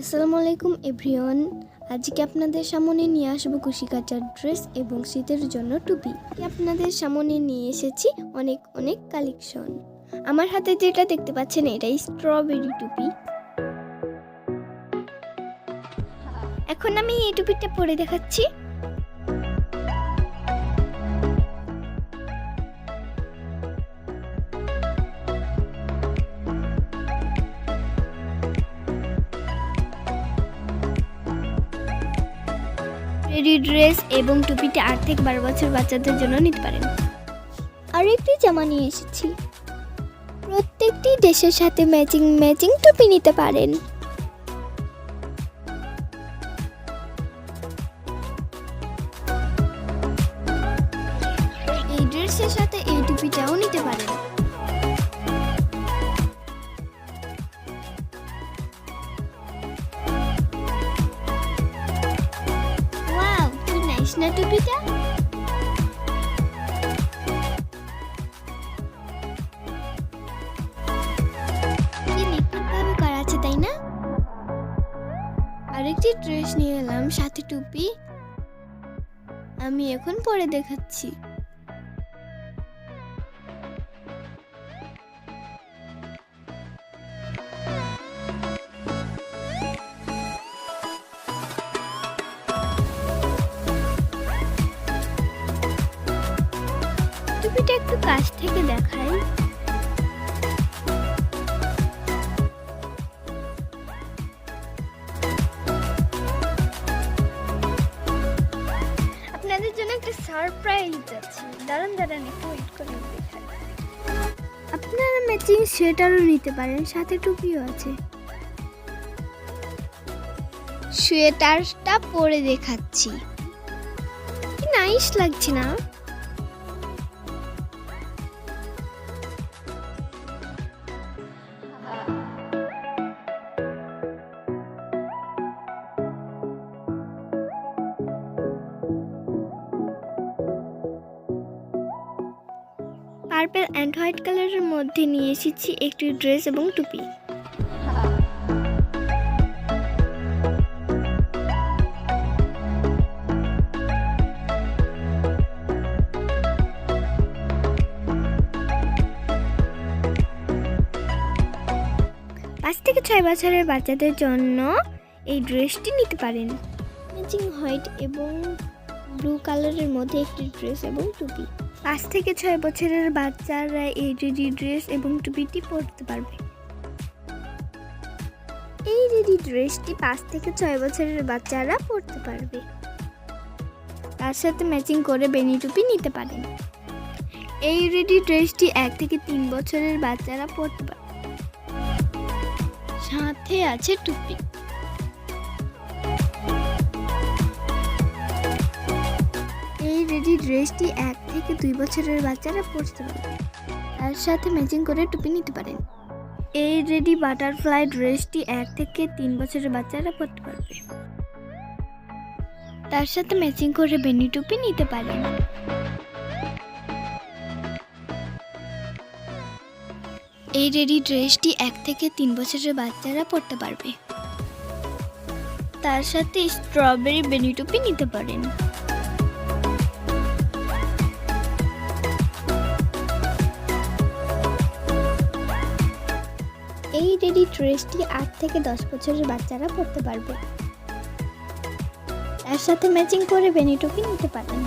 আসসালামু আলাইকুম এভরিওয়ান। আজকে আপনাদের সামনে নিয়ে আসব কুশি কাচার ড্রেস এবং শীতের জন্য টুপি। আপনাদের সামনে নিয়ে এসেছি অনেক অনেক কালেকশন। আমার হাতে যেটা দেখতে পাচ্ছেন, এটাই স্ট্রবেরি টুপি। এখন আমি এই টুপিটা পরে দেখাচ্ছি। রেডি ড্রেস এবং টুপিটা আট থেকে বারো বছর বাচ্চাদের জন্য নিতে পারেন। আর একটি জামা নিয়ে এসেছি। প্রত্যেকটি দেশের সাথে ম্যাচিং ম্যাচিং টুপি নিতে পারেন। এই ড্রেসের সাথে এই টুপিটাও নিতে পারেন। না টুপিটা তাই না? আরেকটি ড্রেস নিয়ে এলাম সাথে টুপি। আমি এখন পরে দেখাচ্ছি। টুপিটা একটু কাছ থেকে দেখাই। আপনাদের জন্য একটা সারপ্রাইজ আছে দাঁড়ান দাঁড়ান, একটু ওয়েট করে আপনারা ম্যাচিং সোয়েটারও নিতে পারেন, সাথে টুপিও আছে। সোয়েটারটা পরে দেখাচ্ছি। নাইস লাগছে না? পার্পল অ্যান্ড হোয়াইট কালারের মধ্যে নিয়ে এসেছি একটি ড্রেস এবং টুপি। পাঁচ থেকে ছয় বছরের বাচ্চাদের জন্য এই ড্রেসটি নিতে পারেন। ম্যাচিং হোয়াইট এবং ব্লু কালারের মধ্যে একটি ড্রেস এবং টুপি। পাঁচ থেকে ছয় বছরের বাচ্চারা এই রেডি ড্রেস এবং টুপিটি পরতে পারবে। এই রেডি ড্রেসটি পাঁচ থেকে ছয় বছরের বাচ্চারা পরতে পারবে। তার সাথে ম্যাচিং করে বেনি টুপি নিতে পারেন। এই রেডি ড্রেসটি এক থেকে তিন বছরের বাচ্চারা পরতে পারবে। সাথে আছে টুপি। ড্রেসটি এক থেকে দুই বছরের বাচ্চারা পরতে পারে তার সাথে ম্যাচিং করে টুপি নিতে পারেন। এই রেডি বাটারফ্লাই ড্রেসটি এক থেকে তিন বছরের বাচ্চারা পরতে পারবে। তার সাথে ম্যাচিং করে বেনি টুপি নিতে পারেন। এই রেডি ড্রেসটি এক থেকে তিন বছরের বাচ্চারা পরতে পারবে। তার সাথে স্ট্রবেরি বেনি টুপি নিতে পারেন। রেডি ড্রেসটি আট থেকে দশ বছরের বাচ্চারা পরতে পারবে। তার সাথে ম্যাচিং করে বেনিটুপি নিতে পারেন।